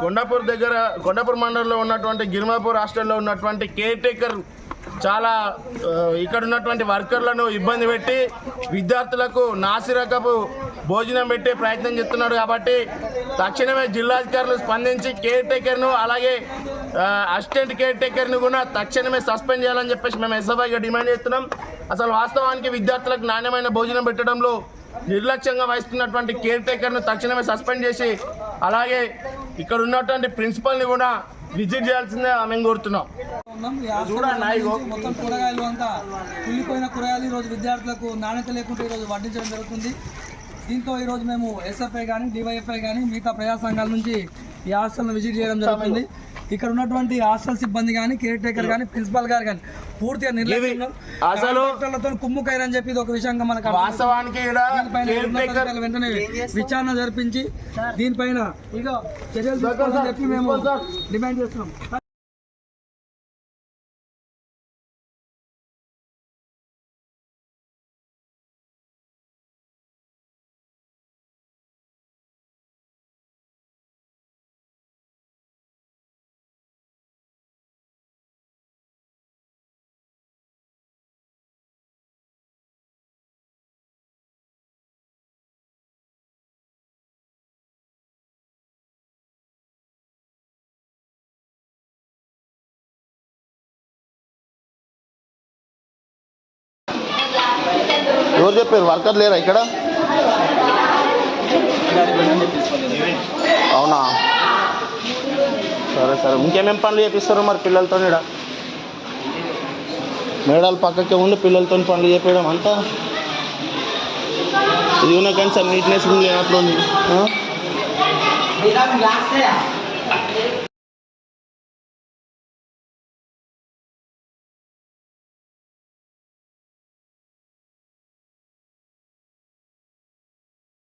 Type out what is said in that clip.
కొండాపూర్ దగ్గర కొండాపూర్ మండలంలో ఉన్నటువంటి గిరిమాపూర్ హాస్టల్లో ఉన్నటువంటి కేర్ టేకర్ చాలా ఇక్కడ ఉన్నటువంటి వర్కర్లను ఇబ్బంది పెట్టి విద్యార్థులకు నాసిరకపు భోజనం పెట్టే ప్రయత్నం చేస్తున్నాడు కాబట్టి తక్షణమే జిల్లాధికారులు స్పందించి కేర్ టేకర్ను అలాగే అసిస్టెంట్ కేర్ టేకర్ను కూడా తక్షణమే సస్పెండ్ చేయాలని చెప్పేసి మేము ఎస్ఎఫ్ఐగా డిమాండ్ చేస్తున్నాం. అసలు వాస్తవానికి విద్యార్థులకు నాణ్యమైన భోజనం పెట్టడంలో నిర్లక్ష్యంగా వహిస్తున్నటువంటి కేర్ టేకర్ను తక్షణమే సస్పెండ్ చేసి అలాగే ఇక్కడ ఉన్నటువంటి ప్రిన్సిపల్ని కూడా విజిట్ చేయాల్సిందే మేము కోరుతున్నాం. మొత్తం కూరగాయలు అంతా కుళ్ళిపోయిన కూరగాయలు ఈరోజు విద్యార్థులకు నాణ్యత లేకుండా ఈరోజు వడ్డించడం జరుగుతుంది. దీంతో ఈరోజు మేము ఎస్ఎఫ్ఐ కానీ డివైఎఫ్ఐ కానీ మిగతా ప్రజా సంఘాల నుంచి ఈ హాస్టల్ను విజిట్ చేయడం జరుగుతుంది. ఇక్కడ ఉన్నటువంటి హాస్టల్ సిబ్బంది కానీ కేర్ టేకర్ కానీ ప్రిన్సిపల్ గారు కానీ పూర్తిగా నిర్లక్ష్యంలో అసలు- కుమ్ముకైరని చెప్పి ఇది ఒక విషయంగా మనకు. వాస్తవానికి వెంటనే విచారణ జరిపించి దీనిపైన ఇక చర్యలు తీసుకోవాలని చెప్పి మేము డిమాండ్ చేస్తున్నాం. ఎవరు చెప్పారు? వర్కర్ లేరా ఇక్కడ? అవునా? సరే సరే. ఇంకేమేం పనులు చేపిస్తారు మరి పిల్లలతో ఈడ? మేడాలు పక్కకే ఉండి పిల్లలతో పనులు చేపించడం అంతా? ఇది ఉన్న సార్ నీట్నెస్ లేనట్లుంది. ఉంది